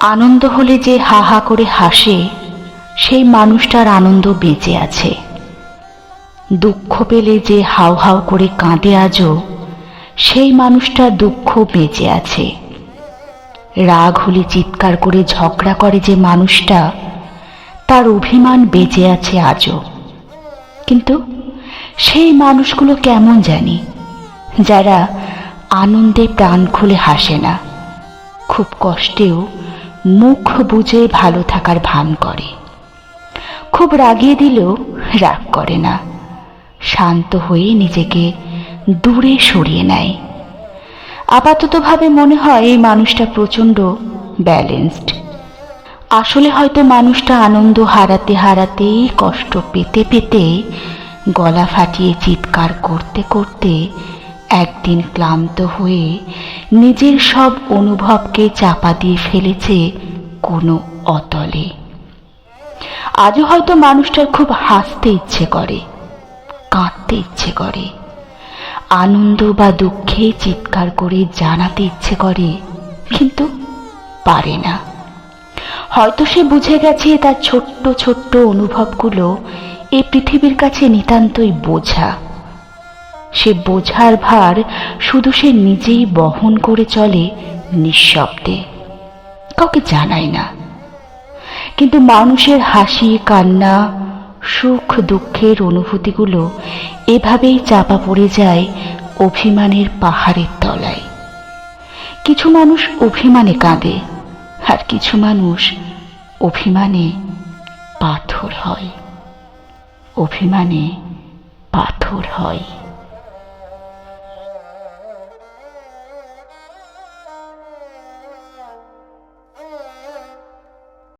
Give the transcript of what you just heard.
আনন্দ হলে যে হা হা করে হাসে, সেই মানুষটার আনন্দ বেঁচে আছে। দুঃখ পেলে যে হাউ হাউ করে কাঁদে আজও, সেই মানুষটার দুঃখ বেঁচে আছে। রাগ হলে চিৎকার করে ঝগড়া করে যে মানুষটা, তার অভিমান বেঁচে আছে আজও। কিন্তু সেই মানুষগুলো কেমন জানি, যারা আনন্দে প্রাণ খুলে হাসে না। খুব কষ্টেও মুখ বুঝে ভালো থাকার ভান করে। খুব রাগিয়ে দিলেও রাগ করে না। শান্ত হয়ে নিজেকে দূরে সরিয়ে নেয়। আপাততভাবে মনে হয় এই মানুষটা প্রচণ্ড ব্যালেন্সড। আসলে হয়তো মানুষটা আনন্দ হারাতে হারাতে কষ্ট পেতে পেতে, গলা ফাটিয়ে চিৎকার করতে করতে একদিন ক্লান্ত হয়ে নিজের সব অনুভবকে চাপা দিয়ে ফেলেছে কোনো অতলে। আজও হয়তো মানুষটার খুব হাসতে ইচ্ছে করে, কাঁদতে ইচ্ছে করে, আনন্দ বা দুঃখে চিৎকার করে জানাতে ইচ্ছে করে, কিন্তু পারে না। হয়তো সে বুঝে গেছে তার ছোট্ট ছোট্ট অনুভবগুলো এই পৃথিবীর কাছে নিতান্তই বোঝা। সে বোঝার ভার শুধু সে নিজেই বহন করে চলে নিঃশব্দে। কাউকে জানায় না। কিন্তু মানুষের হাসি, কান্না, সুখ, দুঃখের অনুভূতিগুলো এভাবেই চাপা পড়ে যায় অভিমানের পাহাড়ের তলায়। কিছু মানুষ অভিমানে কাঁদে আর কিছু মানুষ অভিমানে পাথর হয়। অভিমানে পাথর হয়।